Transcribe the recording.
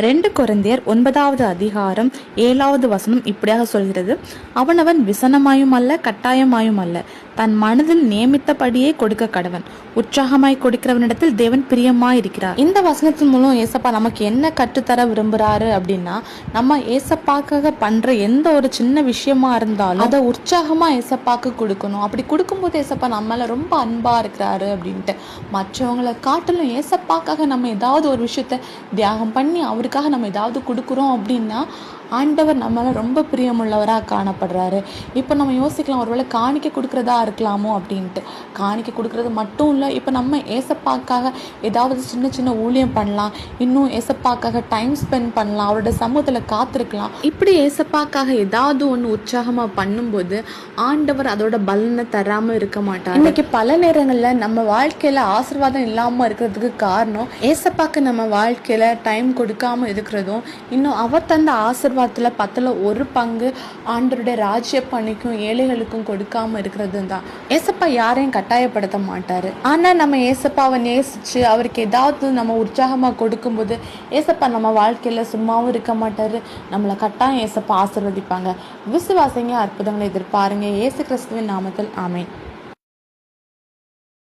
ரெண்டு குழந்தையர் ஒன்பதாவது அதிகாரம் ஏழாவது வசனம் இப்படியாக சொல்கிறது. அவனவன் விசனமாயும் அல்ல கட்டாயமாயும் அல்ல தன் மனதில் நியமித்தபடியே கொடுக்க கடவன். உற்சாகமாய் கொடுக்கிறவனிடத்தில் தேவன் பிரியமாய் இருக்கிறார் இந்த வசனத்தின் மூலம் ஏசப்பா நமக்கு என்ன கற்றுத்தர விரும்புறாரு அப்படின்னா நம்ம ஏசப்பாக்காக பண்ற எந்த ஒரு சின்ன விஷயமா இருந்தாலும் அதை உற்சாகமா ஏசப்பாக்கு கொடுக்கணும். அப்படி கொடுக்கும்போது ஏசப்பா நம்மள ரொம்ப அன்பா இருக்கிறாரு அப்படின்ட்டு. மற்றவங்களை காட்டிலும் ஏசப்பாக்காக நம்ம ஏதாவது ஒரு விஷயத்த தியாகம் பண்ணி அவருக்காக நம்ம ஏதாவது கொடுக்குறோம் அப்படின்னா ஆண்டவர் நம்மளால் ரொம்ப பிரியமுள்ளவராக காணப்படுறாரு. இப்போ நம்ம யோசிக்கலாம் ஒருவேளை காணிக்க கொடுக்குறதா இருக்கலாமோ அப்படின்ட்டு. காணிக்க கொடுக்குறது மட்டும் இல்லை இப்போ நம்ம ஏசப்பாக்காக ஏதாவது சின்ன சின்ன ஊழியம் பண்ணலாம். இன்னும் ஏசப்பாக்காக டைம் ஸ்பெண்ட் பண்ணலாம். அவரோட சமூகத்தில் காத்திருக்கலாம். இப்படி ஏசப்பாக்காக ஏதாவது ஒன்று உற்சாகமாக பண்ணும்போது ஆண்டவர் அதோட பலனை தராமல் இருக்க மாட்டார். இன்னைக்கு பல நேரங்களில் நம்ம வாழ்க்கையில் ஆசீர்வாதம் இல்லாமல் இருக்கிறதுக்கு காரணம் ஏசப்பாக்கு நம்ம வாழ்க்கையில் டைம் கொடுக்காம இருக்கிறதும் இன்னும் அவர் தந்த ஆசீர்வாதத்தில் பத்தில் ஒரு பங்கு ஆண்டருடைய ராஜ்ய பணிக்கும் ஏழைகளுக்கும் கொடுக்காம இருக்கிறதும் தான் ஏசப்பா யாரையும் கட்டாயப்படுத்த மாட்டார். ஆனால் நம்ம ஏசப்பாவை நேசித்து அவருக்கு ஏதாவது நம்ம உற்சாகமாக கொடுக்கும்போது ஏசப்பா நம்ம வாழ்க்கையில் சும்மாவும் இருக்க மாட்டார். நம்மளை கட்டாயம் ஏசப்பா ஆசிர்வதிப்பாங்க. விசுவாசிங்க அற்புதங்களை எதிர்பாருங்க. ஏசு கிறிஸ்துவின் நாமத்தில் ஆமை